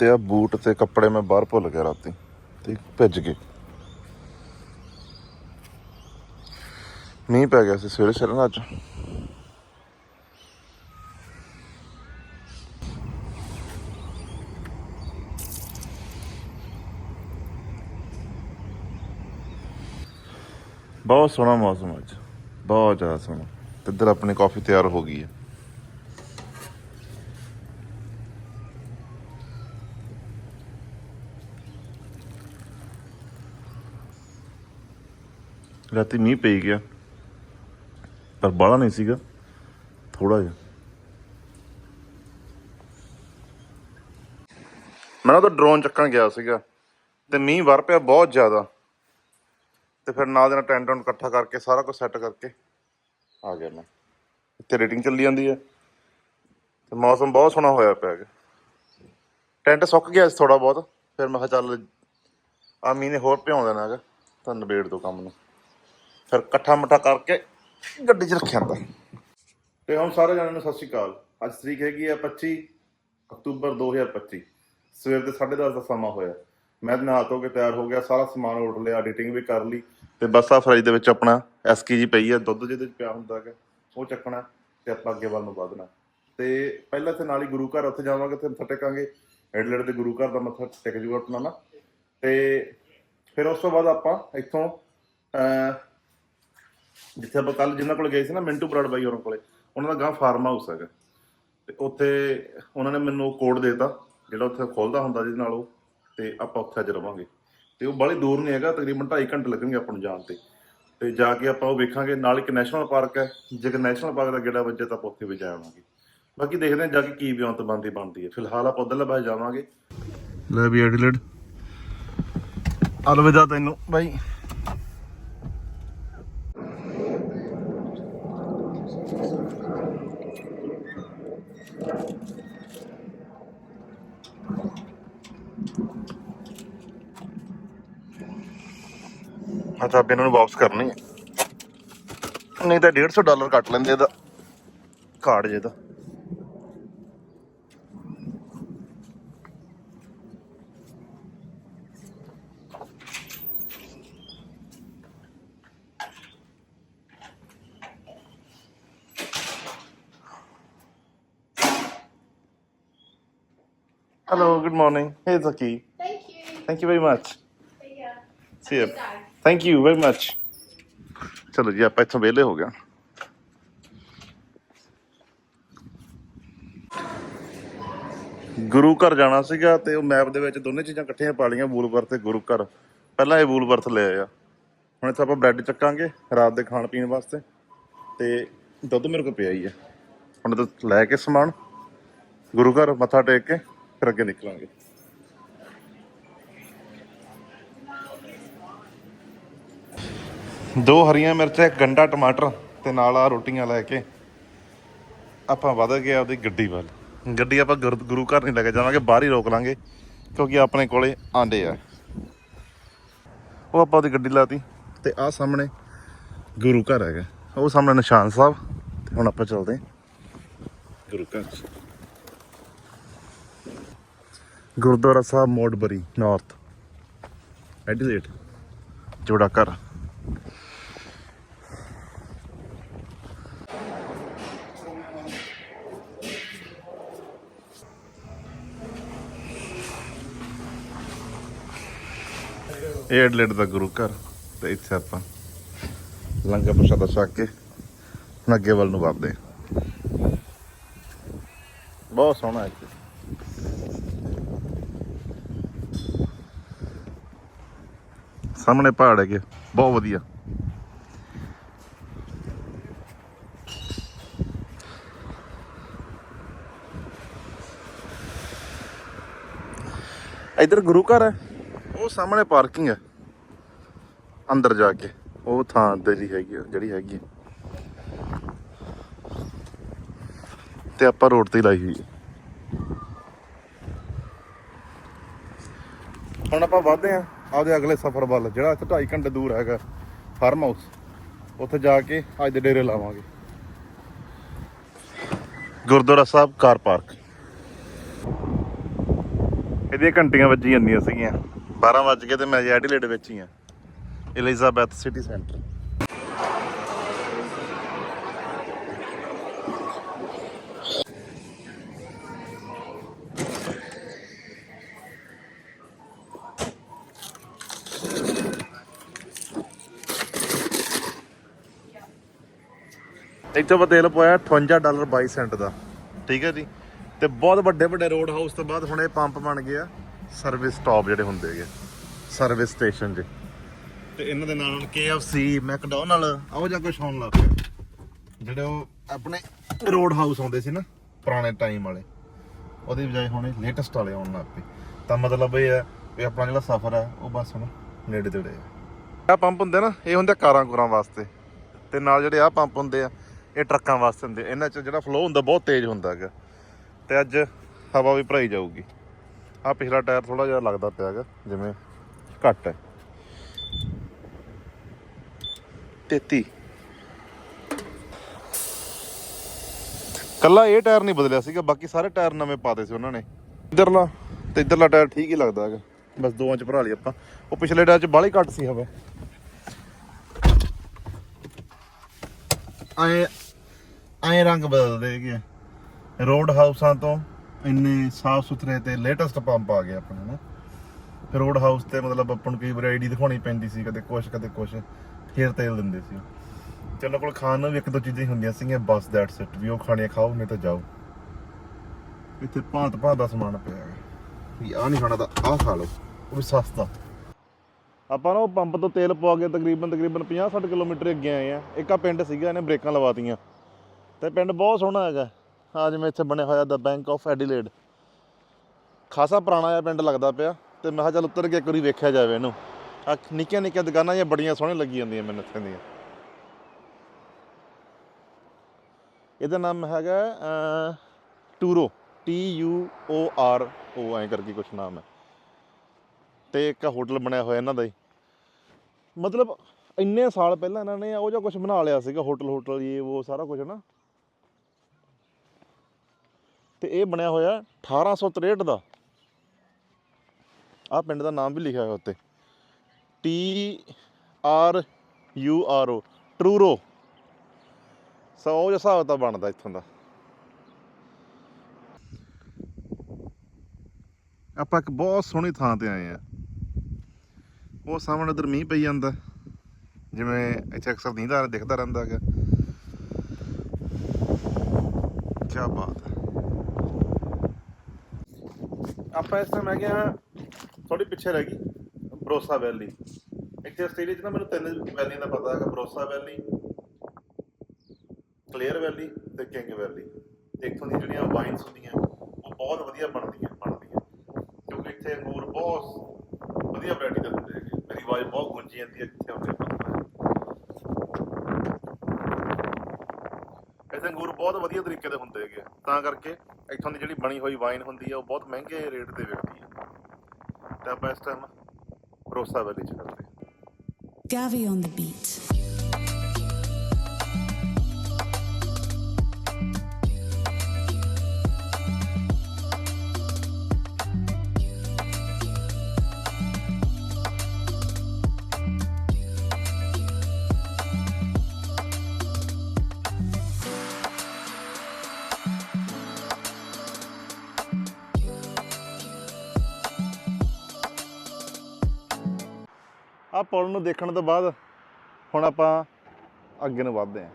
ਤੇ ਆ, ਬੂਟ ਤੇ ਕੱਪੜੇ ਮੈਂ ਬਾਹਰ ਭੁੱਲ ਗਿਆ ਰਾਤੀ, ਤੇ ਭਿੱਜ ਗਏ। ਮੀਂਹ ਪੈ ਗਿਆ ਸੀ ਸਵੇਰੇ ਸਵੇਰੇ ਨਾ ਅੱਜ। ਬਹੁਤ ਸੋਹਣਾ ਮੌਸਮ ਅੱਜ, ਬਹੁਤ ਜ਼ਿਆਦਾ ਸੋਹਣਾ। ਤੇ ਇੱਧਰ ਆਪਣੀ ਕਾਫੀ ਤਿਆਰ ਹੋ ਗਈ ਹੈ। ਰਾਤੀ ਮੀਂਹ ਪਈ ਗਿਆ। ਪਰ ਬਾਹਲਾ ਨਹੀਂ ਸੀਗਾ ਥੋੜਾ ਜਿਹਾ। ਮੈਂ ਨਾ ਤਾਂ ਡਰੋਨ ਚੱਕਣ ਗਿਆ ਸੀਗਾ ਤੇ ਮੀਂਹ ਵਰ ਪਿਆ ਬਹੁਤ ਜ਼ਿਆਦਾ। ਤੇ ਫਿਰ ਨਾਲ ਦੇ ਨਾਲ ਟੈਂਟ ਟੈਂਟ ਇਕੱਠਾ ਕਰਕੇ ਸਾਰਾ ਕੁਝ ਸੈੱਟ ਕਰਕੇ ਆ ਗਿਆ ਮੈਂ। ਇੱਥੇ ਰੇਟਿੰਗ ਚੱਲੀ ਜਾਂਦੀ ਹੈ। ਤੇ ਮੌਸਮ ਬਹੁਤ ਸੋਹਣਾ ਹੋਇਆ ਪਿਆ ਹੈਗਾ। ਟੈਂਟ ਸੁੱਕ ਗਿਆ ਸੀ ਥੋੜਾ ਬਹੁਤ, ਫਿਰ ਮੈਂ ਕਿਹਾ ਚੱਲ ਆ ਮੀਂਹ ਨੇ ਹੋਰ ਭਿਉਂ ਦੇਣਾ ਹੈਗਾ ਤਾਂ ਨਿਬੇੜ ਦੋ ਕੰਮ ਨੂੰ। ਫਿਰ ਇਕੱਠਾ ਮਠਾ ਕਰਕੇ ਗੱਡੀ 'ਚ ਰੱਖਿਆ ਹੁੰਦਾ। ਤੇ ਹੁਣ ਸਾਰੇ ਜਣਿਆਂ ਨੂੰ ਸਤਿ ਸ਼੍ਰੀ ਅਕਾਲ। ਅੱਜ ਤਰੀਕ ਹੈਗੀ ਹੈ 25 ਅਕਤੂਬਰ 2025 ਸਵੇਰ ਦੇ 10:30 ਦਾ ਸਮਾਂ ਹੋਇਆ। ਮੈਂ ਨਹਾ ਧੋ ਕੇ ਤਿਆਰ ਹੋ ਗਿਆ, ਸਾਰਾ ਸਮਾਨ ਉੱਠ ਲਿਆ ਐਡੀਟਿੰਗ ਵੀ ਕਰ ਲਈ। ਤੇ ਬਸ ਆ ਫਰਿੱਜ ਦੇ ਵਿੱਚ ਆਪਣਾ ਐਸਕੀ ਜੀ ਪਈ ਹੈ ਦੁੱਧ ਜਿਹਦੇ ਵਿੱਚ ਪਿਆ ਹੁੰਦਾ ਹੈਗਾ, ਉਹ ਚੱਕਣਾ ਤੇ ਆਪਾਂ ਅੱਗੇ ਵੱਲ ਨੂੰ ਵਧਣਾ। ਤੇ ਪਹਿਲਾਂ ਤੇ ਨਾਲ ਹੀ ਗੁਰੂ ਘਰ ਉੱਥੇ ਜਾਵਾਂਗੇ ਤੇ ਮੱਥਾ ਟੇਕਾਂਗੇ। ਐਡਲਰ ਦੇ ਗੁਰੂ ਘਰ ਦਾ ਮੱਥਾ ਟੇਕ ਜੂਗਾ ਆਪਣਾ ਨਾ। ਤੇ ਫਿਰ ਉਸ ਤੋਂ ਬਾਅਦ ਆਪਾਂ ਇੱਥੋਂ ਜਿੱਥੇ ਆਪਾਂ ਕੱਲ ਜਿਨ੍ਹਾਂ ਕੋਲ ਗਏ ਸੀ ਨਾ ਮਿੰਟੂ ਬਰਾੜ ਬਾਈ ਹੋਰਾਂ ਕੋਲੇ ਉਹਨਾਂ ਦਾ ਗਾਂ ਫਾਰਮ ਹਾਊਸ ਹੈਗਾ। ਤੇ ਉੱਥੇ ਉਹਨਾਂ ਨੇ ਮੈਨੂੰ ਕੋਡ ਦੇਤਾ ਜਿਹੜਾ ਉੱਥੇ ਖੋਲਦਾ ਹੁੰਦਾ ਜਿਹਦੇ ਨਾਲ ਉਹ ਤੇ ਆਪਾਂ ਉੱਥੇ ਅੱਜ ਰਵਾਂਗੇ। ਤੇ ਉਹ ਬਾਹਲੀ ਦੂਰ ਨਹੀਂ ਹੈਗਾ ਤਕਰੀਬਨ 2.5 ਘੰਟੇ ਲੱਗਣਗੇ ਆਪਾਂ ਨੂੰ ਜਾਣ ਤੇ। ਤੇ ਜਾ ਕੇ ਆਪਾਂ ਉਹ ਵੇਖਾਂਗੇ ਨਾਲ ਇੱਕ ਨੈਸ਼ਨਲ ਪਾਰਕ ਹੈ ਜੇਕਰ ਨੈਸ਼ਨਲ ਪਾਰਕ ਦਾ ਗੇੜਾ ਵੱਜੇ ਤਾਂ ਆਪਾਂ ਉੱਥੇ ਵੀ ਜਾ ਆਵਾਂਗੇ। ਬਾਕੀ ਦੇਖਦੇ ਹਾਂ ਜਾ ਕੇ ਕੀ ਬਿਆੰਤ ਬੰਦੀ ਬਣਦੀ ਹੈ। ਫਿਲਹਾਲ ਆਪਾਂ ਉਧਰਲੇ ਪਾਸੇ ਜਾਵਾਂਗੇ। ਲੈ ਵੀ ਐਡੀਲੇਡ ਅਲਵਿਦਾ ਤੈਨੂੰ। ਬਾਈ ਅੱਛਾ ਆਪ ਇਹਨਾਂ ਨੂੰ ਵਾਪਸ ਕਰਨੀ ਹੈ ਨਹੀਂ ਤਾਂ 150 ਡਾਲਰ ਕੱਟ ਲੈਂਦੇ ਇਹਦਾ ਕਾਰਡ ਜੇ ਦਾ Hello, good morning. Here's the key. Thank you. Thank you very much. See ya. See you. Thank you very much ਚਲੋ ਜੀ ਆਪਾਂ ਇੱਥੋਂ ਵਿਹਲੇ ਹੋ ਗਏ ਗੁਰੂ ਘਰ ਜਾਣਾ ਸੀਗਾ ਤੇ ਉਹ ਮੈਪ ਦੇ ਵਿੱਚ ਦੋਨੇ ਚੀਜ਼ਾਂ ਇਕੱਠੀਆਂ ਪਾ ਲਈਆਂ ਵੂਲਵਰਥ ਤੇ ਗੁਰੂ ਘਰ ਪਹਿਲਾਂ ਇਹ ਵੂਲਵਰਥ ਲੈ ਆਇਆ ਹੁਣ ਇੱਥੇ ਆਪਾਂ ਬ੍ਰੈਡ ਚੱਕਾਂਗੇ ਰਾਤ ਦੇ ਖਾਣ ਪੀਣ ਵਾਸਤੇ ਤੇ ਦੁੱਧ ਮੇਰੇ ਕੋਲ ਪਿਆ ਹੀ ਹੈ ਹੁਣ ਤਾਂ ਲੈ ਕੇ ਸਮਾਨ ਗੁਰੂ ਘਰ ਮੱਥਾ ਟੇਕ ਕੇ ਫਿਰ ਅੱਗੇ ਨਿਕਲਾਂਗੇ ਦੋ ਹਰੀਆਂ ਮਿਰਚਾਂ, ਇੱਕ ਗੰਡਾ ਟਮਾਟਰ ਤੇ ਨਾਲ ਆ ਰੋਟੀਆਂ ਲੈ ਕੇ ਆਪਾਂ ਵਧ ਗਏ ਆਪਦੀ ਗੱਡੀ ਵੱਲ। ਗੱਡੀ ਆਪਾਂ ਗੁਰ- ਗੁਰੂ ਘਰ ਨਹੀਂ ਲੈ ਕੇ ਜਾਵਾਂਗੇ, ਬਾਹਰ ਹੀ ਰੋਕ ਲਾਂਗੇ, ਕਿਉਂਕਿ ਆਪਣੇ ਕੋਲੇ ਆਂਡੇ ਆ। ਉਹ ਆਪਾਂ ਉਹਦੀ ਗੱਡੀ ਲਾਤੀ ਤੇ ਆਹ ਸਾਹਮਣੇ ਗੁਰੂ ਘਰ ਹੈਗਾ। ਉਹ ਸਾਹਮਣੇ ਨਿਸ਼ਾਨ ਸਾਹਿਬ, ਤੇ ਹੁਣ ਆਪਾਂ ਚੱਲਦੇ ਗੁਰੂ ਘਰ। Gurdwara Sahib Modbury North Adelaide ਜੋੜਾ ਘਰ। ਇਹ ਐਡਲੇਟ ਦਾ ਗੁਰੂ ਘਰ ਤੇ ਇੱਥੇ ਆਪਾਂ ਲੰਗਰ ਪ੍ਰਸ਼ਾਦਾ ਛਕ ਕੇ ਹੁਣ ਅੱਗੇ ਵੱਲ ਨੂੰ ਵੱਧਦੇ ਬਹੁਤ ਸੋਹਣਾ ਹੈ ਸਾਹਮਣੇ ਪਹਾੜ ਹੈਗੇ। ਬਹੁਤ ਵਧੀਆ। ਇਧਰ ਗੁਰੂ ਘਰ ਹੈ। ਉਹ ਸਾਹਮਣੇ ਪਾਰਕਿੰਗ ਹੈ। ਅੰਦਰ ਜਾ ਕੇ। ਉਹ ਥਾਂ ਜਿਹੜੀ ਹੈਗੀ ਆ, ਜਿਹੜੀ ਹੈਗੀ ਤੇ ਆਪਾਂ ਰੋਡ ਤੇ ਲਾਈ ਹੋਈ ਹੈ। ਹੁਣ ਆਪਾਂ ਵਧਦੇ ਆਂ ਆਪਦੇ ਅਗਲੇ ਸਫ਼ਰ ਵੱਲ, ਜਿਹੜਾ ਇੱਥੇ 2.5 ਘੰਟੇ ਦੂਰ ਹੈਗਾ ਫਾਰਮ ਹਾਊਸ ਉੱਥੇ ਜਾ ਕੇ ਅੱਜ ਦੇ ਡੇਰੇ ਲਾਵਾਂਗੇ। Gurdwara Sahib car park. ਇਹਦੀਆਂ ਘੰਟੀਆਂ ਵੱਜੀ ਜਾਂਦੀਆਂ ਸੀਗੀਆਂ। 12 ਵੱਜ ਕੇ ਤੇ ਮੈਂ ਐਡੀਲੇਡ ਵਿੱਚ ਹੀ ਆ ਐਲਿਜ਼ਾਬੈਥ ਸਿਟੀ ਸੈਂਟਰ। ਇੱਥੇ ਆਪਾਂ ਤੇਲ ਪਾਇਆ 58 ਡਾਲਰ 22 ਸੈਂਟ ਦਾ। ਠੀਕ ਹੈ ਜੀ। ਤੇ ਬਹੁਤ ਵੱਡੇ ਵੱਡੇ ਰੋਡ ਹਾਊਸ ਤੋਂ ਬਾਅਦ ਹੁਣ ਇਹ ਪੰਪ ਬਣ ਗਏ ਆ ਸਰਵਿਸ ਸਟਾਪ ਜਿਹੜੇ ਹੁੰਦੇ ਹੈਗੇ। ਸਰਵਿਸ ਸਟੇਸ਼ਨ ਜੀ। ਤੇ ਇਹਨਾਂ ਦੇ ਨਾਲ ਹੁਣ KFC ਮੈਕਡੋਨਲ ਆਓ ਜਾ ਕੁਛ ਹੋਣ ਲੱਗ ਪਿਆ ਜਿਹੜੇ ਉਹ ਆਪਣੇ ਰੋਡ ਹਾਊਸ ਆਉਂਦੇ ਸੀ ਨਾ ਪੁਰਾਣੇ ਟਾਈਮ ਵਾਲੇ। ਉਹਦੀ ਬਜਾਏ ਹੁਣ ਇਹ ਲੇਟੈਸਟ ਵਾਲੇ ਆਉਣ ਲੱਗ ਪਏ। ਤਾਂ ਮਤਲਬ ਇਹ ਹੈ ਵੀ ਆਪਣਾ ਜਿਹੜਾ ਸਫ਼ਰ ਹੈ ਉਹ ਬਸ ਹੁਣ ਨੇੜੇ ਤੇੜੇ ਹੈ। ਆ ਪੰਪ ਹੁੰਦੇ ਨਾ ਇਹ ਹੁੰਦੇ ਕਾਰਾਂ ਕੁਰਾਂ ਵਾਸਤੇ। ਤੇ ਨਾਲ ਜਿਹੜੇ ਆ ਪੰਪ ਹੁੰਦੇ ਆ ਇਹ ਟਰੱਕਾਂ ਵਾਸਤੇ ਹੁੰਦੇ। ਇਹਨਾਂ 'ਚ ਜਿਹੜਾ ਫਲੋ ਹੁੰਦਾ, ਬਹੁਤ ਤੇਜ਼ ਹੁੰਦਾ ਹੈਗਾ। ਤੇ ਅੱਜ ਹਵਾ ਵੀ ਭਰਾਈ ਜਾਊਗੀ। ਆ ਪਿਛਲਾ ਟਾਇਰ ਥੋੜਾ ਜਿਹਾ ਲੱਗਦਾ ਪਿਆ ਹੈਗਾ, ਜਿਵੇਂ ਘੱਟ ਹੈ। 33 ਕੱਲਾ ਇਹ ਟਾਇਰ ਨਹੀਂ ਬਦਲਿਆ ਸੀਗਾ, ਬਾਕੀ ਸਾਰੇ ਟਾਇਰ ਨਵੇਂ ਪਾਤੇ ਸੀ ਉਹਨਾਂ ਨੇ। ਇਧਰਲਾ ਤੇ ਇਧਰਲਾ ਟਾਇਰ ਠੀਕ ਹੀ ਲੱਗਦਾ ਹੈਗਾ। ਬਸ ਦੋਵਾਂ ਚ ਭਰਾ ਲਈ ਆਪਾਂ। ਉਹ ਪਿਛਲੇ ਟਾਇਰ ਚ ਬਾਹਲੀ ਘੱਟ ਸੀ ਹਵਾ। ਆਏ ਐਂ ਰੰਗ ਬਦਲਦੇ ਹੈਗੇ ਆ। ਰੋਡ ਹਾਊਸਾਂ ਤੋਂ ਇੰਨੇ ਸਾਫ਼ ਸੁਥਰੇ ਤੇ ਲੇਟੈਸਟ ਪੰਪ ਆ ਗਏ ਆਪਣੇ ਨਾ। ਰੋਡ ਹਾਊਸ ਤੇ ਮਤਲਬ ਆਪਾਂ ਨੂੰ ਕਈ ਵਾਰ ਆਈਡੀ ਦਿਖਾਉਣੀ ਪੈਂਦੀ ਸੀ, ਕਦੇ ਕੁਛ ਕਦੇ ਕੁਛ। ਫੇਰ ਤੇਲ ਦਿੰਦੇ ਸੀ ਚਲੋ ਕੋਲ ਖਾਣ ਨੂੰ ਵੀ ਇੱਕ ਦੋ ਚੀਜ਼ਾਂ ਹੀ ਹੁੰਦੀਆਂ ਸੀਗੀਆਂ, ਬਸ ਦੈਟਸ ਇਟ ਵੀ ਉਹ ਖਾਣੀਆਂ ਖਾਓ, ਨਹੀਂ ਤਾਂ ਜਾਓ। ਇੱਥੇ ਭਾਂਤ ਭਾਂਤ ਦਾ ਸਮਾਨ ਪਿਆ ਹੈ ਵੀ ਆਹ ਨਹੀਂ ਖਾਣਾ ਤਾਂ ਆਹ ਖਾ ਲਓ, ਉਹ ਵੀ ਸਸਤਾ। ਆਪਾਂ ਨਾ ਉਹ ਪੰਪ ਤੋਂ ਤੇਲ ਪਵਾ ਕੇ ਤਕਰੀਬਨ ਤਕਰੀਬਨ 50-60 ਕਿਲੋਮੀਟਰ ਅੱਗੇ ਆਏ ਆ। ਇੱਕ ਆ ਪਿੰਡ ਸੀਗਾ, ਇਹਨੇ ਬ੍ਰੇਕਾਂ ਲਵਾਤੀਆਂ। ਤੇ ਪਿੰਡ ਬਹੁਤ ਸੋਹਣਾ ਹੈਗਾ। ਆ ਜਿਵੇਂ ਇੱਥੇ ਬਣਿਆ ਹੋਇਆ ਦਾ ਬੈਂਕ ਆਫ ਐਡੀਲੇਡ ਖਾਸਾ ਪੁਰਾਣਾ ਜਿਹਾ ਪਿੰਡ ਲੱਗਦਾ ਪਿਆ ਤੇ ਮੈਂ ਕਿਹਾ ਚੱਲ ਉੱਤਰ ਕੇ ਇੱਕ ਵਾਰੀ ਵੇਖਿਆ ਜਾਵੇ ਇਹਨੂੰ। ਆ ਨਿੱਕੀਆਂ ਨਿੱਕੀਆਂ ਦੁਕਾਨਾਂ ਜਿਹੀਆਂ ਬੜੀਆਂ ਸੋਹਣੀਆਂ ਲੱਗੀ ਜਾਂਦੀਆਂ ਮੈਨੂੰ ਇੱਥੇ ਦੀਆਂ। ਇਹਦਾ ਨਾਮ ਹੈਗਾ Truro T U O R O ਐਂ ਕਰਕੇ ਕੁਛ ਨਾਮ ਹੈ। ਤੇ ਇੱਕ ਹੋਟਲ ਬਣਿਆ ਹੋਇਆ ਇਹਨਾਂ ਦਾ ਹੀ। ਮਤਲਬ ਇੰਨੇ ਸਾਲ ਪਹਿਲਾਂ ਇਹਨਾਂ ਨੇ ਉਹ ਜਿਹਾ ਕੁਝ ਬਣਾ ਲਿਆ ਸੀਗਾ ਹੋਟਲ ਹੋਟਲ ਇਹ ਉਹ ਸਾਰਾ ਕੁਝ ਨਾ? ਤੇ ਇਹ ਬਣਿਆ ਹੋਇਆ 1863 ਦਾ। ਆ ਪਿੰਡ ਦਾ ਨਾਮ ਵੀ ਲਿਖਿਆ ਹੋਇਆ ਉੱਤੇ। T R U R O Truro so ਉਹ ਹਿਸਾਬ ਤਾਂ ਬਣਦਾ ਇੱਥੋਂ ਦਾ। ਆਪਾਂ ਇੱਕ ਬਹੁਤ ਸੋਹਣੀ ਥਾਂ ਤੇ ਆਏ ਆ। ਉਹ ਸਾਹਮਣੇ ਉਧਰ ਮੀਂਹ ਪਈ ਜਾਂਦਾ। ਜਿਵੇਂ ਇੱਥੇ ਅਕਸਰ ਨੀਂਦਾ ਦਿਖਦਾ ਰਹਿੰਦਾ ਹੈਗਾ। ਕੀ ਬਾਤ ਹੈ ਆਪਾਂ ਇਸ ਟਾਈਮ ਹੈਗੇ ਆ ਥੋੜੀ ਪਿੱਛੇ ਰਹਿ ਗਈ, ਬਰੋਸਾ ਵੈਲੀ। ਇੱਥੇ ਆਸਟ੍ਰੇਲੀਆ 'ਚ ਨਾ ਮੈਨੂੰ ਤਿੰਨ ਵੈਲੀਆਂ ਦਾ ਪਤਾ ਹੈਗਾ, ਬਰੋਸਾ ਵੈਲੀ, ਕਲੀਅਰ ਵੈਲੀ ਤੇ ਕਿੰਗ ਵੈਲੀ। ਤੇ ਇੱਥੋਂ ਦੀ ਜਿਹੜੀਆਂ ਵਾਈਨਸ ਹੁੰਦੀਆਂ, ਉਹ ਬਹੁਤ ਵਧੀਆ ਬਣਦੀਆਂ ਬਣਦੀਆਂ। ਕਿਉਂਕਿ ਇੱਥੇ ਅੰਗੂਰ ਬਹੁਤ ਵਧੀਆ ਵੈਰਾਈਟੀ ਦੇ ਹੁੰਦੇ ਹੈਗੇ। ਮੇਰੀ ਆਵਾਜ਼ ਬਹੁਤ ਗੂੰਜੀ ਜਾਂਦੀ ਹੈ ਜਿੱਥੇ ਹੁੰਦੇ ਇੱਥੇ ਅੰਗੂਰ ਬਹੁਤ ਵਧੀਆ ਤਰੀਕੇ ਦੇ ਹੁੰਦੇ ਹੈਗੇ ਤਾਂ ਕਰਕੇ ਇੱਥੋਂ ਦੀ ਜਿਹੜੀ ਬਣੀ ਹੋਈ ਵਾਈਨ ਹੁੰਦੀ ਆ, ਉਹ ਬਹੁਤ ਮਹਿੰਗੇ ਰੇਟ ਤੇ ਵਿਕਦੀ ਆ ਤੇ ਆਪਾਂ ਇਸ ਟਾਈਮ ਭਰੋਸਾ ਵੈਲੀ ਚ ਕਰਦੇ ਹਾਂ Gavi on the beat. ਪੁਲ ਨੂੰ ਦੇਖਣ ਤੋਂ ਬਾਅਦ ਹੁਣ ਆਪਾਂ ਅੱਗੇ ਨੂੰ ਵਧਦੇ ਹਾਂ।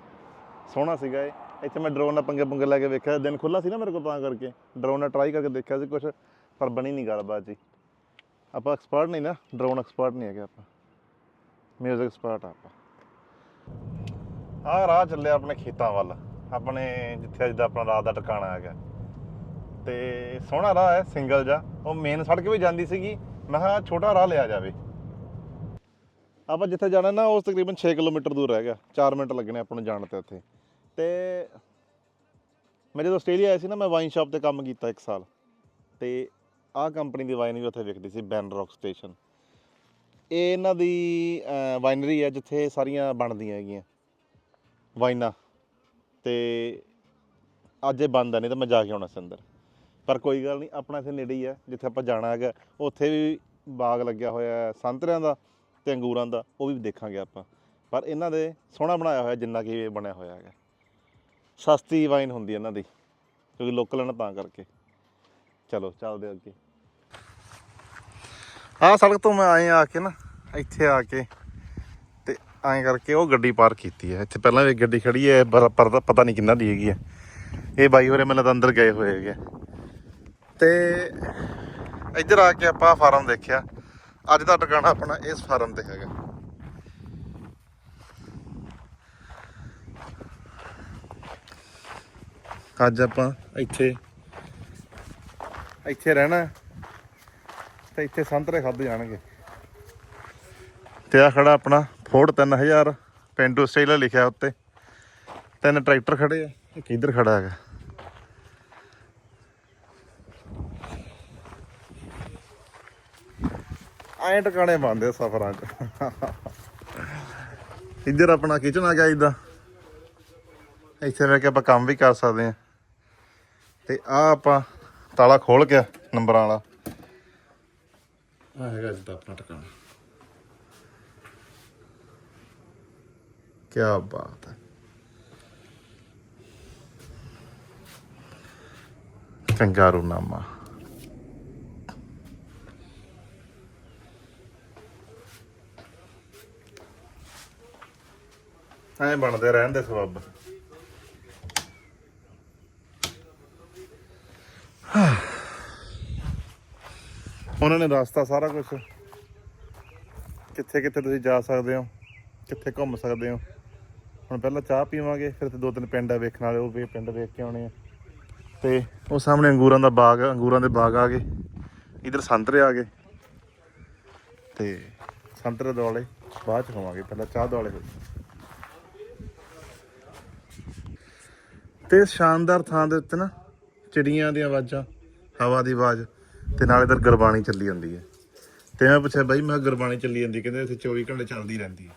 ਸੋਹਣਾ ਸੀਗਾ ਇਹ। ਇੱਥੇ ਮੈਂ ਡਰੋਨ ਨਾਲ ਪੰਗੇ ਪੰਗੇ ਲੈ ਕੇ ਵੇਖਿਆ। ਦਿਨ ਖੁੱਲਾ ਸੀ ਨਾ ਮੇਰੇ ਕੋਲ ਤਾਂ ਕਰਕੇ। ਡਰੋਨ ਨਾਲ ਟਰਾਈ ਕਰਕੇ ਦੇਖਿਆ ਸੀ ਕੁਝ ਪਰ ਬਣੀ ਨਹੀਂ ਗੱਲਬਾਤ ਜੀ। ਆਪਾਂ ਐਕਸਪਰਟ ਨਹੀਂ ਨਾ। ਡਰੋਨ ਐਕਸਪਰਟ ਨਹੀਂ ਹੈਗੇ ਆਪਾਂ। ਮਿਊਜ਼ਿਕ ਐਕਸਪਰਟ ਆ ਆਪਾਂ। ਆਹ ਰਾਹ ਚੱਲਿਆ ਆਪਣੇ ਖੇਤਾਂ ਵੱਲ। ਆਪਣੇ ਜਿੱਥੇ ਅੱਜ ਦਾ ਆਪਣਾ ਰਾਤ ਦਾ ਟਿਕਾਣਾ ਹੈਗਾ। ਤੇ ਸੋਹਣਾ ਰਾਹ ਹੈ ਸਿੰਗਲ ਜਾ ਉਹ ਮੇਨ ਸੜਕ ਵੀ ਜਾਂਦੀ ਸੀਗੀ। ਮੈਂ ਕਿਹਾ ਛੋਟਾ ਰਾਹ ਲਿਆ ਜਾਵੇ। ਆਪਾਂ ਜਿੱਥੇ ਜਾਣਾ ਨਾ, ਉਸ ਤਕਰੀਬਨ 6 ਕਿਲੋਮੀਟਰ ਦੂਰ ਰਹਿ ਗਿਆ। 4 ਮਿੰਟ ਲੱਗਣੇ ਆਪਾਂ ਨੂੰ ਜਾਣ ਤੇ ਉੱਥੇ। ਤੇ ਮੈਂ ਜਦੋਂ ਆਸਟ੍ਰੇਲੀਆ ਆਇਆ ਸੀ ਨਾ, ਮੈਂ ਵਾਈਨ ਸ਼ਾਪ ਤੇ ਕੰਮ ਕੀਤਾ ਇੱਕ ਸਾਲ। ਤੇ ਆਹ ਕੰਪਨੀ ਦੀ ਵਾਈਨ ਵੀ ਉੱਥੇ ਵਿਕਦੀ ਸੀ, ਬੈਨ ਰੌਕ ਸਟੇਸ਼ਨ। ਇਹ ਇਹਨਾਂ ਦੀ ਵਾਈਨਰੀ ਹੈ, ਜਿੱਥੇ ਸਾਰੀਆਂ ਬਣਦੀਆਂ ਹੈਗੀਆਂ। ਵਾਈਨਾਂ। ਤੇ ਅੱਜ ਇਹ ਬੰਦ ਆ ਨਹੀਂ ਤਾਂ ਮੈਂ ਜਾ ਕੇ ਆਉਣਾ ਸੀ ਅੰਦਰ। ਪਰ ਕੋਈ ਗੱਲ ਨਹੀਂ, ਆਪਣਾ ਇੱਥੇ ਨੇੜੇ ਹੀ ਹੈ, ਜਿੱਥੇ ਆਪਾਂ ਜਾਣਾ ਹੈਗਾ। ਉੱਥੇ ਵੀ ਬਾਗ ਲੱਗਿਆ ਹੋਇਆ ਸੰਤਰਿਆਂ ਦਾ। ਤੇ ਅੰਗੂਰਾਂ ਦਾ, ਉਹ ਵੀ ਦੇਖਾਂਗੇ ਆਪਾਂ। ਪਰ ਇਹਨਾਂ ਦੇ ਸੋਹਣਾ ਬਣਾਇਆ ਹੋਇਆ, ਜਿੰਨਾ ਕਿ ਇਹ ਬਣਿਆ ਹੋਇਆ ਹੈਗਾ। ਸਸਤੀ ਵਾਈਨ ਹੁੰਦੀ ਇਹਨਾਂ ਦੀ, ਕਿਉਂਕਿ ਲੋਕਲ ਹੈ ਨਾ, ਤਾਂ ਕਰਕੇ। ਚਲੋ, ਚੱਲਦੇ ਅੱਗੇ। ਆਹ ਸੜਕ ਤੋਂ ਮੈਂ ਆਏ ਆ ਕੇ ਨਾ, ਇੱਥੇ ਆ ਕੇ, ਤੇ ਐਂ ਕਰਕੇ ਉਹ ਗੱਡੀ ਪਾਰਕ ਕੀਤੀ ਹੈ। ਇੱਥੇ ਪਹਿਲਾਂ ਵੀ ਗੱਡੀ ਖੜੀ ਹੈ, ਪਰ ਪਰ ਤਾਂ ਪਤਾ ਨਹੀਂ ਕਿੰਨਾ ਦੀ ਹੈਗੀ ਹੈ। ਇਹ ਬਾਈ ਹੋਰੇ ਮੈਨੂੰ ਤਾਂ ਅੰਦਰ ਗਏ ਹੋਏ ਹੈਗੇ ਤੇ ਇੱਧਰ ਆ ਕੇ ਆਪਾਂ ਫਾਰਮ ਦੇਖਿਆ। ਅੱਜ ਦਾ ਟਿਕਾਣਾ ਆਪਣਾ ਇਸ ਫਾਰਮ ਤੇ ਹੈਗਾ। ਅੱਜ ਆਪਾਂ ਇੱਥੇ ਇੱਥੇ ਰਹਿਣਾ ਹੈ ਤੇ ਇੱਥੇ ਸੰਤਰੇ ਖਾਦੇ ਜਾਣਗੇ। ਤੇ ਆ ਖੜਾ ਆਪਣਾ ਫੋਰਡ 3000 ਪੈਂਟੂ ਸਟਾਈਲ ਲਿਖਿਆ ਉੱਤੇ। ਤਿੰਨ ਟਰੈਕਟਰ ਖੜੇ ਆ, ਇੱਕ ਇੱਧਰ ਖੜਾ ਹੈਗਾ। ਐਂ ਟਿਕਾਣੇ ਬੰਦੇ ਸਫਰਾਂ 'ਚ। ਇੱਧਰ ਆਪਣਾ ਕਿਚਨ ਆ ਗਿਆ ਇਦਾਂ। ਇੱਥੇ ਰਹਿ ਕੇ ਆਪਾਂ ਕੰਮ ਵੀ ਕਰ ਸਕਦੇ ਆ ਤੇ ਆ ਆਪਾਂ ਤਾਲਾ ਖੋਲ ਕੇ ਨੰਬਰਾਂ ਵਾਲਾ। ਆ ਹੈਗਾ ਜਿੱਦਾਂ ਆਪਣਾ ਟਿਕਾਣਾ। ਕੀ ਬਾਤ ਹੈ। ਕੰਗਾਰੂ ਨਾਮਾ ਐਂ ਬਣਦੇ ਰਹਿਣ ਦੇ ਸਬੱਬ। ਉਹਨਾਂ ਨੇ ਰਸਤਾ ਸਾਰਾ ਕੁਝ ਕਿੱਥੇ ਕਿੱਥੇ ਤੁਸੀਂ ਜਾ ਸਕਦੇ ਹੋ, ਕਿੱਥੇ ਘੁੰਮ ਸਕਦੇ ਹੋ। ਹੁਣ ਪਹਿਲਾਂ ਚਾਹ ਪੀਵਾਂਗੇ, ਫਿਰ ਤੇ ਦੋ ਤਿੰਨ ਪਿੰਡ ਆ ਵੇਖਣ ਵਾਲੇ, ਉਹ ਵੀ ਪਿੰਡ ਵੇਖ ਕੇ ਆਉਣੇ ਆ। ਤੇ ਉਹ ਸਾਹਮਣੇ ਅੰਗੂਰਾਂ ਦਾ ਬਾਗ, ਅੰਗੂਰਾਂ ਦੇ ਬਾਗ ਆ ਗਏ। ਇਧਰ ਸੰਤਰੇ ਆ ਗਏ। ਤੇ ਸੰਤਰੇ ਦੁਆਲੇ ਬਾਅਦ ਚ ਖਾਵਾਂਗੇ, ਪਹਿਲਾਂ ਚਾਹ ਦੁਆਲੇ ਹੋਈ ਤੇ ਇਸ ਸ਼ਾਨਦਾਰ ਥਾਂ ਦੇ ਉੱਤੇ ਨਾ ਚਿੜੀਆਂ ਦੀਆਂ ਆਵਾਜ਼ਾਂ, ਹਵਾ ਦੀ ਆਵਾਜ਼ ਤੇ ਨਾਲੇ ਇਧਰ ਗੁਰਬਾਣੀ ਚੱਲੀ ਜਾਂਦੀ ਹੈ। ਤੇ ਮੈਂ ਪੁੱਛਿਆ, ਬਾਈ, ਮੈਂ ਕਿਹਾ ਗੁਰਬਾਣੀ ਚੱਲੀ ਜਾਂਦੀ ਕਹਿੰਦੇ ਇੱਥੇ 24 ਘੰਟੇ ਚੱਲਦੀ ਰਹਿੰਦੀ ਹੈ।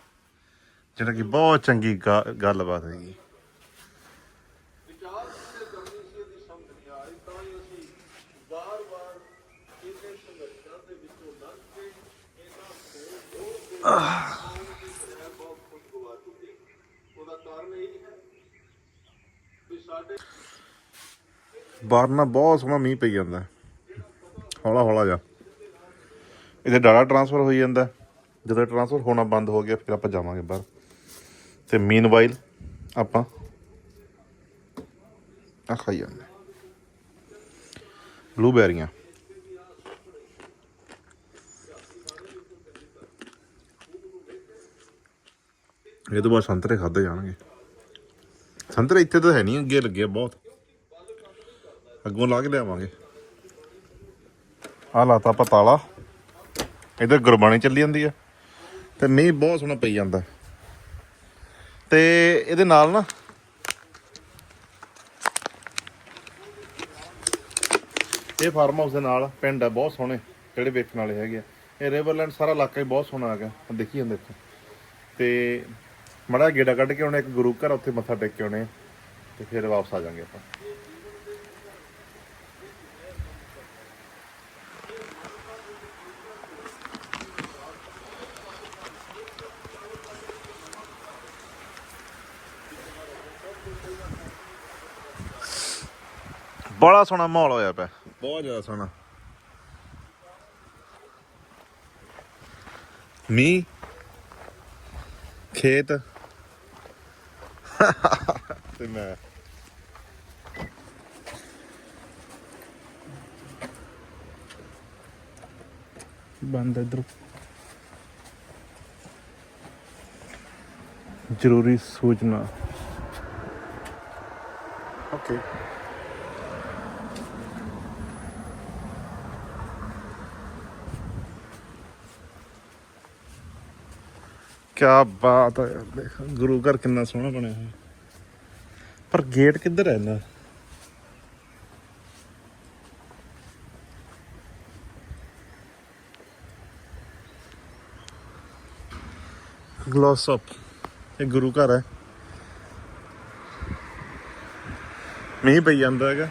ਜਿਹੜਾ ਕਿ ਬਹੁਤ ਚੰਗੀ ਗੱਲਬਾਤ ਹੈਗੀ ਬਾਹਰ ਨਾ ਬਹੁਤ ਸੋਹਣਾ ਮੀਂਹ ਪਈ ਜਾਂਦਾ। ਹੌਲਾ ਹੌਲਾ ਜਾ ਇਹਦੇ ਡਾਟਾ ਟਰਾਂਸਫਰ ਹੋਈ ਜਾਂਦਾ। ਜਦੋਂ ਟਰਾਂਸਫਰ ਹੋਣਾ ਬੰਦ ਹੋ ਗਿਆ, ਫਿਰ ਆਪਾਂ ਜਾਵਾਂਗੇ ਬਾਹਰ। ਤੇ ਮੀਨਵਾਈਲ ਆਪਾਂ ਆ ਖਾਈ ਜਾਂਦੇ। ਬਲੂਬੈਰੀਆਂ ਇਹ ਤੋਂ ਬਾਅਦ ਸੰਤਰੇ ਖਾਦੇ ਜਾਣਗੇ। ਸੰਤਰੇ ਇੱਥੇ ਤਾਂ ਹੈ ਨਹੀਂ, ਅੱਗੇ ਲੱਗੇ ਬਹੁਤ। ਅੱਗੋਂ ਲਾ ਕੇ ਲਿਆਵਾਂਗੇ। ਆ ਲਾਤਾ ਆਪਾਂ ਤਾਲਾ। ਇਧਰ ਗੁਰਬਾਣੀ ਚੱਲੀ ਜਾਂਦੀ ਆ। ਤੇ ਮੀਂਹ ਬਹੁਤ ਸੋਹਣਾ ਪਈ ਜਾਂਦਾ। ਤੇ ਇਹਦੇ ਨਾਲ ਨਾ ਇਹ ਫਾਰਮ ਹਾਊਸ ਦੇ ਨਾਲ ਪਿੰਡ ਆ, ਬਹੁਤ ਸੋਹਣੇ, ਜਿਹੜੇ ਵੇਖਣ ਵਾਲੇ ਹੈਗੇ ਆ। ਇਹ ਰਿਵਰਲੈਂਡ ਸਾਰਾ ਇਲਾਕਾ ਹੀ ਬਹੁਤ ਸੋਹਣਾ ਹੈਗਾ ਦੇਖੀ ਜਾਂਦੇ ਇੱਥੇ। ਤੇ ਮੜਾ ਗੇੜਾ ਕੱਢ ਕੇ ਆਉਣੇ, ਇੱਕ ਗੁਰੂ ਘਰ ਉੱਥੇ ਮੱਥਾ ਟੇਕ ਕੇ ਆਉਣੇ। ਆ ਤੇ ਫਿਰ ਵਾਪਸ ਆ ਜਾਾਂਗੇ ਆਪਾਂ। ਬੜਾ ਸੋਹਣਾ ਮਾਹੌਲ ਹੋਇਆ ਪਿਆ ਬਹੁਤ ਜ਼ਿਆਦਾ ਸੋਹਣਾ ਮੀਂਹ ਖੇਤ ਤੇ ਮੈਂ ਬੰਦ ਇਧਰ ਜ਼ਰੂਰੀ ਸੂਚਨਾ ਓਕੇ ਕਿਆ ਬਾਤ ਹੈ ਦੇਖ, ਗੁਰੂ ਘਰ ਕਿੰਨਾ ਸੋਹਣਾ ਬਣਿਆ ਹੋਇਆ। ਪਰ ਗੇਟ ਕਿੱਧਰ ਹੈ ਇਹਨਾਂ ਗਲੋਸ ਅਪ ਇਹ ਗੁਰੂ ਘਰ ਹੈ। ਮੀਂਹ ਪਈ ਜਾਂਦਾ ਹੈਗਾ।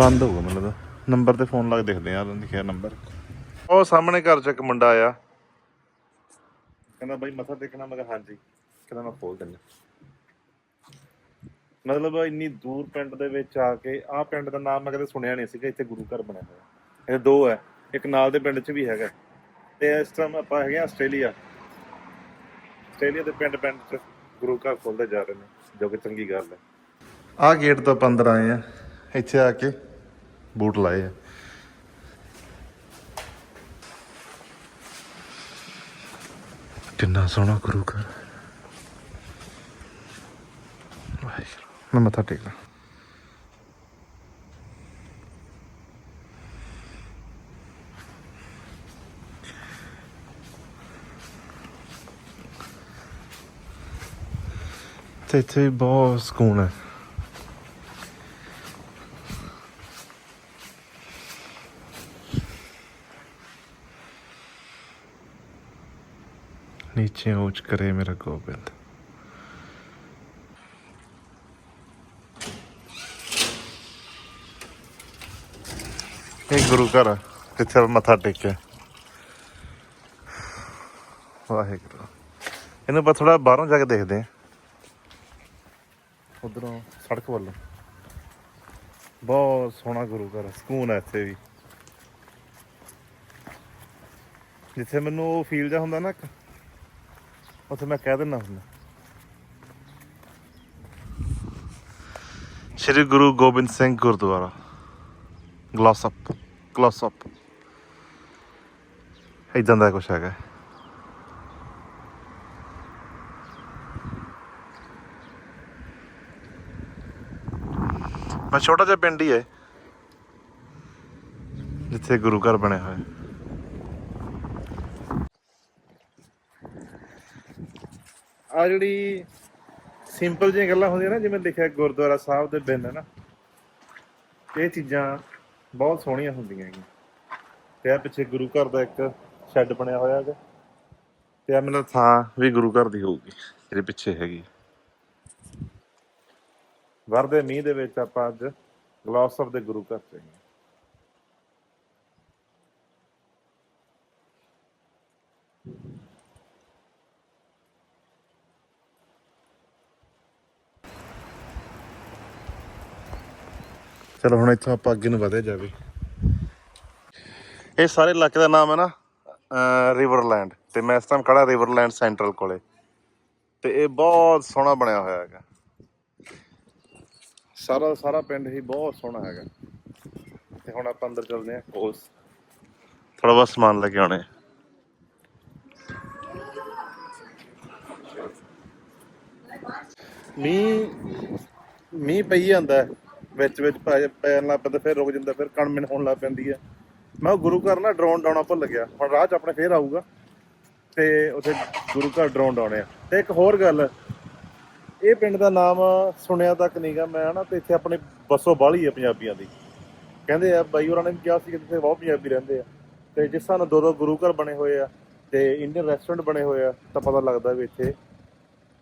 ਬੰਦ ਹੋਊਗਾ ਮੈਨੂੰ ਲੱਗਦਾ ਨੰਬਰ ਤੇ ਫੋਨ ਲਾ ਕੇ ਦੇਖਦੇ ਆ ਲਿਖਿਆ ਨੰਬਰ। ਉਹ ਸਾਹਮਣੇ ਘਰ ਚ ਇੱਕ ਮੁੰਡਾ ਆਇਆ। ਕਹਿੰਦਾ ਬਾਈ ਮੱਥਾ ਟੇਕਣਾ, ਮੈਂ ਕਿਹਾ ਹਾਂਜੀ। ਕਹਿੰਦਾ ਮੈਂ ਖੋਲ ਦਿੰਦਾ। ਮਤਲਬ ਇੰਨੀ ਦੂਰ ਪਿੰਡ ਦੇ ਵਿੱਚ ਆ ਕੇ, ਆਹ ਪਿੰਡ ਦਾ ਨਾਮ ਮੈਂ ਕਦੇ ਸੁਣਿਆ ਨਹੀਂ ਸੀਗਾ, ਇੱਥੇ ਗੁਰੂ ਘਰ ਬਣਿਆ ਹੋਇਆ। ਇਹ ਦੋ ਹੈ, ਇੱਕ ਨਾਲ ਦੇ ਪਿੰਡ 'ਚ ਵੀ ਹੈਗਾ। ਤੇ ਇਸ ਟਾਈਮ ਆਪਾਂ ਹੈਗੇ ਆਸਟ੍ਰੇਲੀਆ। ਆਸਟ੍ਰੇਲੀਆ ਦੇ ਪਿੰਡ ਪਿੰਡ 'ਚ ਗੁਰੂ ਘਰ ਖੋਲਦੇ ਜਾ ਰਹੇ ਨੇ, ਜੋ ਕਿ ਚੰਗੀ ਗੱਲ ਹੈ। ਆਹ ਗੇਟ ਤੋਂ ਆਪਾਂ ਅੰਦਰ ਆਏ ਆ ਇੱਥੇ ਆ ਕੇ। ਬੂਟ ਲਾਏ ਆ। ਕਿੰਨਾ ਸੋਹਣਾ ਗੁਰੂ ਘਰ। ਮੈਂ ਮੱਥਾ ਟੇਕਦਾ ਤੇ ਇੱਥੇ ਬਹੁਤ ਸਕੂਨ ਹੈ। ਨੀਚੇ ਉੱਚ ਕਰੇ ਮੇਰਾ ਗੋਬਿੰਦ ਇਹ ਗੁਰੂ ਘਰ ਜਿੱਥੇ ਮੱਥਾ ਟੇਕਿਆ ਵਾਹਿਗੁਰੂ ਇਹਨੂੰ ਆਪਾਂ ਥੋੜਾ ਬਾਹਰੋਂ ਜਾ ਕੇ ਦੇਖਦੇ ਆਂ ਉਧਰੋਂ ਸੜਕ ਵੱਲੋਂ ਬਹੁਤ ਸੋਹਣਾ ਗੁਰੂ ਘਰ ਸਕੂਨ ਹੈ ਇੱਥੇ ਵੀ ਜਿੱਥੇ ਮੈਨੂੰ ਉਹ ਫੀਲ ਜਾ ਹੁੰਦਾ ਨਾ ਉੱਥੇ ਮੈਂ ਕਹਿ ਦਿੰਦਾ ਹੁੰਦਾ। Shri Guru Gobind Singh Gurdwara. Glass up glass up ਇਦਾਂ ਦਾ ਕੁਛ ਹੈਗਾ। ਮੈਂ ਛੋਟਾ ਜਿਹਾ ਪਿੰਡ ਹੀ ਹੈ। ਜਿੱਥੇ ਗੁਰੂ ਘਰ ਬਣਿਆ ਹੋਇਆ ਹੈ ਆ ਜਿਹੜੀ ਸਿੰਪਲ ਜਿਹੀਆਂ ਗੱਲਾਂ ਹੁੰਦੀਆਂ ਨਾ, ਜਿਵੇਂ ਲਿਖਿਆ ਗੁਰਦੁਆਰਾ ਸਾਹਿਬ ਦੇ ਬਿੰਨ ਨਾ, ਇਹ ਚੀਜ਼ਾਂ ਬਹੁਤ ਸੋਹਣੀਆਂ ਹੁੰਦੀਆਂ ਹੈਗੀਆਂ। ਤੇ ਆ ਪਿੱਛੇ ਗੁਰੂ ਘਰ ਦਾ ਇੱਕ ਸ਼ੈੱਡ ਬਣਿਆ ਹੋਇਆ ਹੈਗਾ। ਤੇ ਆ ਮੈਨੂੰ ਥਾਂ ਵੀ ਗੁਰੂ ਘਰ ਦੀ ਹੋਊਗੀ, ਜਿਹੜੇ ਪਿੱਛੇ ਹੈਗੀ ਵਰਦੇ ਮੀਂਹ ਦੇ ਵਿੱਚ ਆਪਾਂ ਅੱਜ ਗਲਾਸਰ ਦੇ ਗੁਰੂ ਘਰ ਚ ਚਲੋ ਹੁਣ ਇੱਥੋਂ ਆਪਾਂ ਅੱਗੇ ਨੂੰ ਵਧਿਆ ਜਾਵੇ। ਇਹ ਸਾਰੇ ਇਲਾਕੇ ਦਾ ਨਾਮ ਹੈ ਨਾ ਰਿਵਰਲੈਂਡ ਤੇ ਮੈਂ ਇਸ ਟਾਈਮ ਖੜਾ ਰਿਵਰਲੈਂਡ ਸੈਂਟਰਲ ਕੋਲੇ। ਤੇ ਇਹ ਬਹੁਤ ਸੋਹਣਾ ਬਣਿਆ ਹੋਇਆ ਹੈਗਾ। ਸਾਰਾ ਸਾਰਾ ਪਿੰਡ ਹੀ ਬਹੁਤ ਸੋਹਣਾ ਹੈਗਾ। ਤੇ ਹੁਣ ਆਪਾਂ ਅੰਦਰ ਚੱਲਦੇ ਹਾਂ। ਕੋਸ ਥੋੜਾ ਬਹੁਤ ਸਮਾਨ ਲੈ ਕੇ ਆਉਣੇ ਆ। ਮੀਂਹ ਪਈ ਜਾਂਦਾ। ਵਿੱਚ ਵਿੱਚ ਪੈ ਪੈਣ ਲੱਗ ਪੈਂਦਾ, ਫਿਰ ਰੁਕ ਜਾਂਦਾ, ਫਿਰ ਕਣਮਿਣ ਹੋਣ ਲੱਗ ਪੈਂਦੀ ਹੈ। ਮੈਂ ਉਹ ਗੁਰੂ ਘਰ ਨਾ ਡਰੋਨ ਡਾਉਣਾ ਭੁੱਲ ਗਿਆ। ਹੁਣ ਰਾਹ 'ਚ ਆਪਣੇ ਫੇਰ ਆਊਗਾ। ਤੇ ਉੱਥੇ ਗੁਰੂ ਘਰ ਡਰੋਨ ਡਾਉਣੇ ਆ। ਤੇ ਇੱਕ ਹੋਰ ਗੱਲ, ਇਹ ਪਿੰਡ ਦਾ ਨਾਮ ਸੁਣਿਆ ਤੱਕ ਨਹੀਂਗਾ ਮੈਂ ਨਾ ਤੇ ਇੱਥੇ ਆਪਣੇ ਬੱਸੋ ਬਾਹਲੀ ਹੈ ਪੰਜਾਬੀਆਂ ਦੀ। ਕਹਿੰਦੇ ਆ, ਬਾਈ ਹੋਰਾਂ ਨੇ ਵੀ ਕਿਹਾ ਸੀ ਕਿ ਇੱਥੇ ਬਹੁਤ ਪੰਜਾਬੀ ਰਹਿੰਦੇ ਆ। ਤੇ ਜਿਸ ਤਰ੍ਹਾਂ ਦੋ ਦੋ ਗੁਰੂ ਘਰ ਬਣੇ ਹੋਏ ਆ, ਤੇ ਇੰਡੀਅਨ ਰੈਸਟੋਰੈਂਟ ਬਣੇ ਹੋਏ ਆ, ਤਾਂ ਪਤਾ ਲੱਗਦਾ ਵੀ ਇੱਥੇ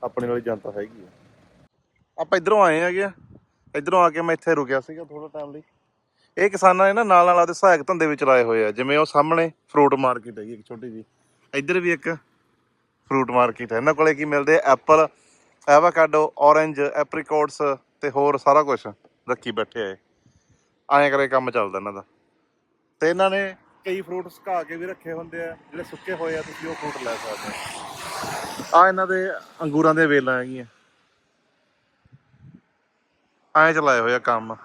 ਆਪਣੇ ਵਾਲੀ ਜਨਤਾ ਹੈਗੀ ਆ। ਆਪਾਂ ਇਧਰੋਂ ਆਏ ਹੈਗੇ ਆ। ਇਧਰੋਂ ਆ ਕੇ ਮੈਂ ਇੱਥੇ ਰੁਕਿਆ ਸੀਗਾ ਥੋੜਾ ਟਾਈਮ ਲਈ। ਇਹ ਕਿਸਾਨਾਂ ਨੇ ਨਾ ਨਾਲ ਨਾਲ ਆਪਦੇ ਸਹਾਇਕ ਧੰਦੇ ਵਿੱਚ ਲਾਏ ਹੋਏ ਆ। ਜਿਵੇਂ ਉਹ ਸਾਹਮਣੇ ਫਰੂਟ ਮਾਰਕੀਟ ਹੈਗੀ ਇੱਕ ਛੋਟੀ ਜੀ ਇੱਧਰ ਵੀ ਇੱਕ ਫਰੂਟ ਮਾਰਕੀਟ ਹੈ ਇਹਨਾਂ ਕੋਲੇ ਕੀ ਮਿਲਦੇ ਐਪਲ ਐਵਾਕਾਡੋ ਔਰੇਂਜ ਐਪਰੀਕੋਟਸ ਤੇ ਹੋਰ ਸਾਰਾ ਕੁਝ ਰੱਖੀ ਬੈਠੇ ਆ ਇਹ। ਐਂ ਕਰੇ ਕੰਮ ਚੱਲਦਾ ਇਹਨਾਂ ਦਾ। ਤੇ ਇਹਨਾਂ ਨੇ ਕਈ ਫਰੂਟ ਸੁਕਾ ਕੇ ਵੀ ਰੱਖੇ ਹੁੰਦੇ ਆ। ਜਿਹੜੇ ਸੁੱਕੇ ਹੋਏ ਆ, ਤੁਸੀਂ ਉਹ ਫਰੂਟ ਲੈ ਸਕਦੇ ਆ। ਆ ਇਹਨਾਂ ਦੇ ਅੰਗੂਰਾਂ ਦੇ ਵੇਲਾਂ ਹੈਗੀਆਂ। ਐਂ ਚਲਾਏ ਹੋਇਆ ਕੰਮ।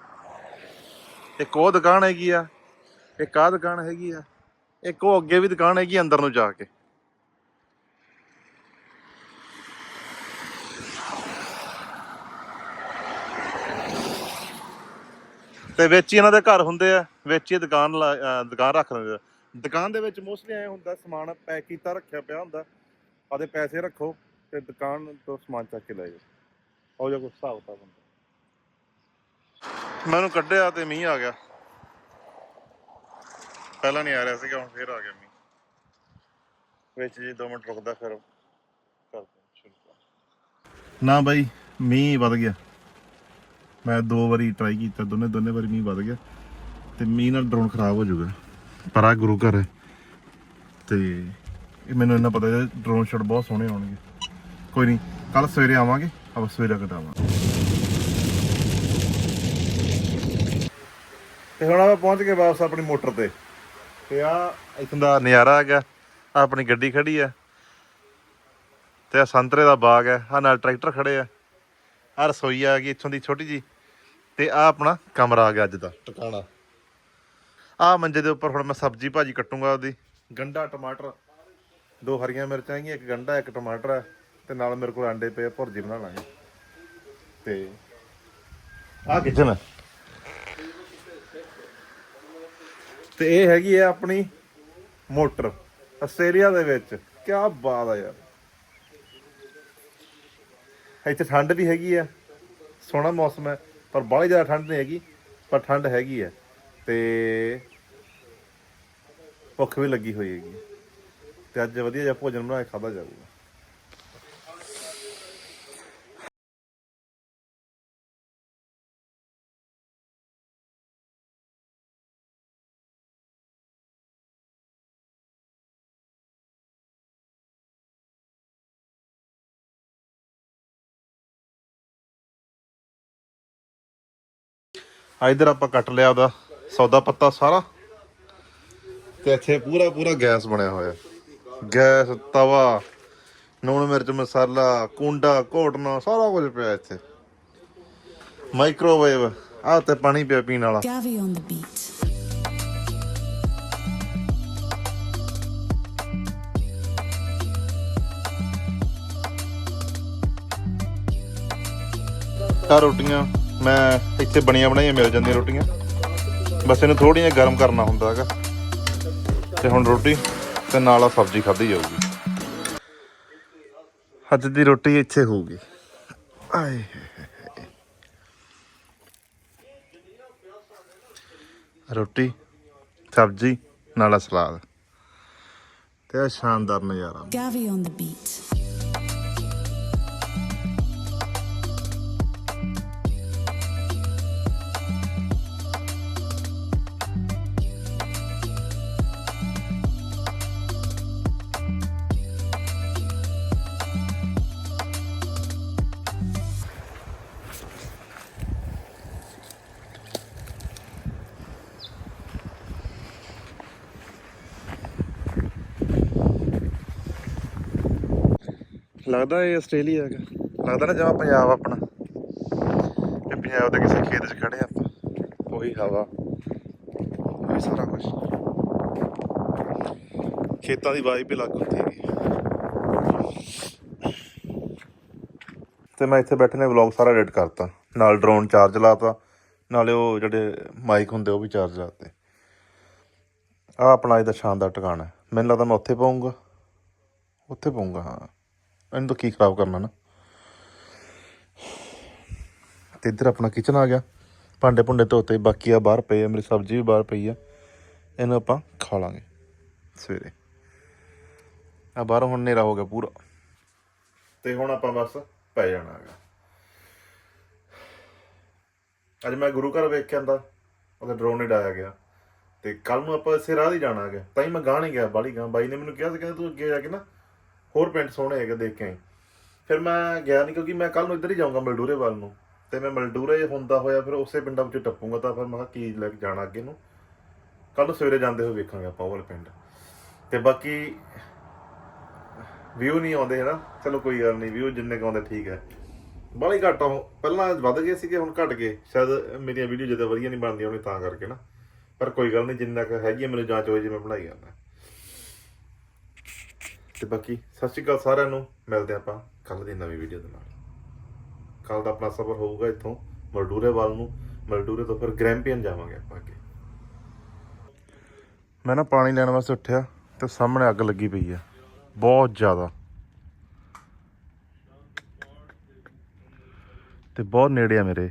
ਇੱਕ ਉਹ ਦੁਕਾਨ ਹੈਗੀ ਆ, ਇੱਕ ਆਹ ਦੁਕਾਨ ਹੈਗੀ ਆ, ਇੱਕ ਉਹ ਅੱਗੇ ਵੀ ਦੁਕਾਨ ਹੈਗੀ ਅੰਦਰ ਨੂੰ ਜਾ ਕੇ। ਤੇ ਵਿੱਚ ਹੀ ਇਹਨਾਂ ਦੇ ਘਰ ਹੁੰਦੇ ਆ, ਵਿੱਚ ਹੀ ਦੁਕਾਨ ਲਾ- ਦੁਕਾਨ ਰੱਖ ਦਿੰਦੇ ਆ। ਦੁਕਾਨ ਦੇ ਵਿੱਚ ਮੋਸਟਲੀ ਐ ਹੁੰਦਾ, ਸਮਾਨ ਪੈਕ ਕੀਤਾ, ਰੱਖਿਆ ਪਿਆ ਹੁੰਦਾ। ਆਦੇ ਪੈਸੇ ਰੱਖੋ ਤੇ ਦੁਕਾਨ ਤੋਂ ਸਮਾਨ ਚੱਕ ਕੇ ਲੈ ਜਾਓ। ਉਹ ਜਿਹਾ ਕੁਛ ਹਿਸਾਬ ਕਿਤਾਬ ਮੈਂ ਮੈਨੂੰ ਕੱਢਿਆ ਤੇ ਮੀਂਹ ਆ ਗਿਆ। ਪਹਿਲਾਂ ਨਹੀਂ ਆ ਰਿਹਾ ਸੀਗਾ, ਹੁਣ ਫੇਰ ਆ ਗਿਆ ਮੀਂਹ। ਵਿੱਚ ਜੀ 2 ਮਿੰਟ ਰੁਕਦਾ, ਫਿਰ ਕਰਦੇ ਨਾ ਬਾਈ, ਮੀਂਹ ਵੱਧ ਗਿਆ। ਮੈਂ ਦੋ ਵਾਰੀ ਟਰਾਈ ਕੀਤਾ, ਦੋਨੇ ਦੋਨੇ ਵਾਰੀ ਮੀਂਹ ਵੱਧ ਗਿਆ। ਤੇ ਮੀਂਹ ਨਾਲ ਡਰੋਨ ਖਰਾਬ ਹੋ ਜਾਊਗਾ। ਪਰ ਆ ਗੁਰੂ ਘਰ ਹੈ। ਤੇ ਇਹ ਮੈਨੂੰ ਇੰਨਾ ਪਤਾ ਹੈ ਡਰੋਨ ਸ਼ਾਟ ਬਹੁਤ ਸੋਹਣੇ ਆਉਣਗੇ। ਕੋਈ ਨਹੀਂ ਕੱਲ ਸਵੇਰੇ ਆਵਾਂਗੇ, ਆਪਾਂ ਸਵੇਰੇ ਕਟਾਵਾਂਗੇ ਤੇ ਹੁਣ ਆਪਾਂ ਪਹੁੰਚ ਗਏ ਵਾਪਸ ਆਪਣੀ ਮੋਟਰ ਤੇ। ਤੇ ਆ ਇਥੋਂ ਦਾ ਨਜ਼ਾਰਾ ਹੈਗਾ ਆਹ ਆਪਣੀ ਗੱਡੀ ਖੜੀ ਆ। ਤੇ ਆ ਸੰਤਰੇ ਦਾ ਬਾਗ ਹੈ ਆ ਨਾਲ ਟਰੈਕਟਰ ਖੜੇ ਆ। ਆ ਰਸੋਈ ਆ ਗਈ ਇੱਥੋਂ ਦੀ ਛੋਟੀ ਜੀ ਤੇ ਆ ਆਪਣਾ ਕਮਰਾ ਆ ਗਿਆ ਅੱਜ ਦਾ, ਟਿਕਾਣਾ। ਆ ਮੰਜੇ ਦੇ ਉੱਪਰ ਹੁਣ ਮੈਂ ਸਬਜ਼ੀ ਭਾਜੀ ਕੱਟੂੰਗਾ ਉਹਦੀ। ਗੰਡਾ ਟਮਾਟਰ। ਦੋ ਹਰੀਆਂ ਮਿਰਚਾਂ ਹੈਗੀਆਂ ਇੱਕ ਗੰਡਾ, ਇੱਕ ਟਮਾਟਰ ਹੈ ਤੇ ਨਾਲ ਮੇਰੇ ਕੋਲ ਆਂਡੇ ਪਏ ਭੁਰਜੀ ਬਣਾ ਲਾਂਗੇ। ਤੇ ਆ ਕਿਚਨ ਹੈ ਤੇ ਇਹ ਹੈਗੀ ਹੈ ਆਪਣੀ ਮੋਟਰ, ਆਸਟ੍ਰੇਲੀਆ ਦੇ ਵਿੱਚ। ਕੀ ਬਾਤ ਆ ਯਾਰ। ਇੱਥੇ ਠੰਡ ਵੀ ਹੈਗੀ ਆ, ਸੋਹਣਾ ਮੌਸਮ ਹੈ ਪਰ ਬਾਹਲੀ ਜ਼ਿਆਦਾ ਠੰਡ ਨਹੀਂ ਹੈਗੀ, ਪਰ ਠੰਡ ਹੈਗੀ ਹੈ ਤੇ ਭੁੱਖ ਵੀ ਲੱਗੀ ਹੋਈ ਹੈਗੀ। ਤੇ ਅੱਜ ਵਧੀਆ ਜਿਹਾ ਭੋਜਨ ਬਣਾ ਕੇ ਖਾਦਾ ਜਾਊਗਾ। ਆ ਇਧਰ ਆਪਾਂ ਕੱਟ ਲਿਆ ਉਹਦਾ ਸੌਦਾ ਪੱਤਾ ਸਾਰਾ ਤੇ ਇੱਥੇ ਪੂਰਾ ਪੂਰਾ ਗੈਸ ਬਣਿਆ ਹੋਇਆ। ਗੈਸ ਤਵਾ ਨੂਣ ਮਿਰਚ ਮਸਾਲਾ ਕੁੰਡਾ ਘੋਟਣਾ ਸਾਰਾ ਕੁਝ ਪਿਆ ਇੱਥੇ। ਮਾਈਕ੍ਰੋਵੇਵ ਆ ਤੇ ਪਾਣੀ ਪਿਆ ਪੀਣ ਵਾਲਾ. ਆ ਰੋਟੀਆਂ। ਮੈਂ ਇੱਥੇ ਬਣੀਆਂ ਬਣਾਈਆਂ ਮਿਲ ਜਾਂਦੀਆਂ ਰੋਟੀਆਂ। ਬਸ ਇਹਨੂੰ ਥੋੜੀਆਂ ਗਰਮ ਕਰਨਾ ਹੁੰਦਾ ਹੈਗਾ। ਤੇ ਹੁਣ ਰੋਟੀ ਤੇ ਨਾਲ ਆ ਸਬਜ਼ੀ ਖਾਧੀ ਜਾਊਗੀ। ਅੱਜ ਦੀ ਰੋਟੀ ਇੱਥੇ ਹੋਊਗੀ। ਆਏ ਰੋਟੀ, ਸਬਜ਼ੀ, ਨਾਲ ਸਲਾਦ। ਤੇ ਸ਼ਾਨਦਾਰ ਨਜ਼ਾਰਾ। Gavi on the beat. ਲੱਗਦਾ ਇਹ ਆਸਟ੍ਰੇਲੀਆ ਹੈਗਾ? ਲੱਗਦਾ ਨਾ ਜਿਵੇਂ ਪੰਜਾਬ ਆਪਣਾ। ਇਹ ਪੰਜਾਬ ਦੇ ਕਿਸੇ ਖੇਤ 'ਚ ਖੜੇ ਆਪਾਂ। ਉਹੀ ਹਵਾ। ਉਹੀ ਸਾਰਾ ਕੁਝ ਖੇਤਾਂ ਦੀ ਵਾਈਬ ਵੀ ਲੱਗ ਹੁੰਦੀ ਹੈਗੀ। ਤੇ ਮੈਂ ਇੱਥੇ ਬੈਠੇ ਨੇ ਵਲੌਗ ਸਾਰਾ ਐਡਿਟ ਕਰਤਾ। ਨਾਲ ਡਰੋਨ ਚਾਰਜ ਲਾਤਾ। ਨਾਲੇ ਉਹ ਜਿਹੜੇ ਮਾਈਕ ਹੁੰਦੇ ਉਹ ਵੀ ਚਾਰਜ ਲਾਤੇ। ਆ ਆਪਣਾ ਇਹਦਾ ਸ਼ਾਨਦਾਰ ਟਿਕਾਣਾ। ਮੈਨੂੰ ਲੱਗਦਾ ਮੈਂ ਉੱਥੇ ਪਾਉਂਗਾ। ਉੱਥੇ ਪਾਉਂਗਾ ਹਾਂ। ਇਹਨੂੰ ਤਾਂ ਕੀ ਖਰਾਬ ਕਰਨਾ ਨਾ। ਤੇ ਇੱਧਰ ਆਪਣਾ ਕਿਚਨ ਆ ਗਿਆ। ਭਾਂਡੇ ਭੁੰਡੇ ਧੋਤੇ, ਬਾਕੀ ਆ ਬਾਹਰ ਪਏ ਆ, ਮੇਰੀ ਸਬਜ਼ੀ ਵੀ ਬਾਹਰ ਪਈ ਆ। ਇਹਨੂੰ ਆਪਾਂ ਖਾ ਲਾਂਗੇ ਸਵੇਰੇ। ਆ ਬਾਹਰੋਂ ਹੁਣ ਹਨੇਰਾ ਹੋ ਗਿਆ ਪੂਰਾ। ਤੇ ਹੁਣ ਆਪਾਂ ਬਸ ਪੈ ਜਾਣਾ ਹੈਗਾ। ਅੱਜ ਮੈਂ ਗੁਰੂ ਘਰ ਵੇਖ ਕੇ ਆਂਦਾ, ਉਹਦਾ ਡਰੋਨ ਹੀ ਡਾਇਆ ਗਿਆ। ਤੇ ਕੱਲ ਨੂੰ ਆਪਾਂ ਇਸੇ ਰਾਹ ਹੀ ਜਾਣਾ ਹੈਗਾ। ਤਾਂ ਹੀ ਮੈਂ ਗਾਹ ਨਹੀਂ ਗਿਆ ਬਾਲੀ ਗਾਂ ਬਾਈ ਨੇ ਮੈਨੂੰ ਕਿਹਾ ਸੀ, ਕਹਿੰਦਾ ਤੂੰ ਅੱਗੇ ਜਾ ਕੇ ਨਾ ਹੋਰ ਪਿੰਡ ਸੋਹਣੇ ਹੈਗੇ ਦੇਖ ਕੇ ਆਈ। ਫਿਰ ਮੈਂ ਗਿਆ ਨਹੀਂ ਕਿਉਂਕਿ ਮੈਂ ਕੱਲ ਨੂੰ ਇੱਧਰ ਹੀ ਜਾਊਂਗਾ ਮਲਡੂਰੇ ਵੱਲ ਨੂੰ। ਤੇ ਮੈਂ ਮਲਡੂਰੇ ਹੁੰਦਾ ਹੋਇਆ ਫਿਰ ਉਸੇ ਪਿੰਡਾਂ ਵਿੱਚ ਟੱਪੂੰਗਾ ਤਾਂ ਫਿਰ ਮੈਂ ਕਿਹਾ ਕੀ ਲੈ ਕੇ ਜਾਣਾ ਅੱਗੇ ਨੂੰ। ਕੱਲ ਨੂੰ ਸਵੇਰੇ ਜਾਂਦੇ ਹੋਏ ਵੇਖਾਂਗੇ ਆਪਾਂ ਉਹ ਵਾਲੇ ਪਿੰਡ। ਤੇ ਬਾਕੀ ਵਿਊ ਨਹੀਂ ਆਉਂਦੇ ਹਨਾ। ਚਲੋ ਕੋਈ ਗੱਲ ਨਹੀਂ ਵਿਊ ਜਿੰਨੇ ਕੁ ਆਉਂਦੇ ਠੀਕ ਹੈ। ਬਾਹਲੀ ਘੱਟ ਆ ਪਹਿਲਾਂ ਵੱਧ ਗਏ ਸੀਗੇ, ਹੁਣ ਘਟ ਗਏ। ਸ਼ਾਇਦ ਮੇਰੀਆਂ ਵੀਡੀਓ ਜਦੋਂ ਵਧੀਆ ਨਹੀਂ ਬਣਦੀਆਂ ਉਹਨੇ ਤਾਂ ਕਰਕੇ ਨਾ। ਪਰ ਕੋਈ ਗੱਲ ਨਹੀਂ ਜਿੰਨਾ ਕੁ ਹੈਗੀ ਆ, ਮੈਨੂੰ ਜਾਂਚ ਹੋਈ ਮੈਂ ਬਣਾਈ ਜਾਂਦਾ। ਤੇ ਬਾਕੀ, ਸਤਿ ਸ਼੍ਰੀ ਅਕਾਲ ਸਾਰਿਆਂ ਨੂੰ। ਮਿਲਦੇ ਆਪਾਂ ਕੱਲ ਦੀ ਨਵੀਂ ਵੀਡੀਓ ਦੇ ਨਾਲ। ਕੱਲ ਦਾ ਆਪਣਾ ਸਫ਼ਰ ਹੋਊਗਾ ਇੱਥੋਂ ਮਲਡੂਰੇ ਵੱਲ ਨੂੰ। ਮਲਡੂਰੇ ਤੋਂ ਫਿਰ ਗ੍ਰੈਂਪੀਅਨ ਜਾਵਾਂਗੇ ਆਪਾਂ ਅੱਗੇ। ਮੈਂ ਨਾ ਪਾਣੀ ਲੈਣ ਵਾਸਤੇ ਉੱਠਿਆ ਤੇ ਸਾਹਮਣੇ ਅੱਗ ਲੱਗੀ ਪਈ ਆ। ਬਹੁਤ ਜ਼ਿਆਦਾ। ਤੇ ਬਹੁਤ ਨੇੜੇ ਆ ਮੇਰੇ।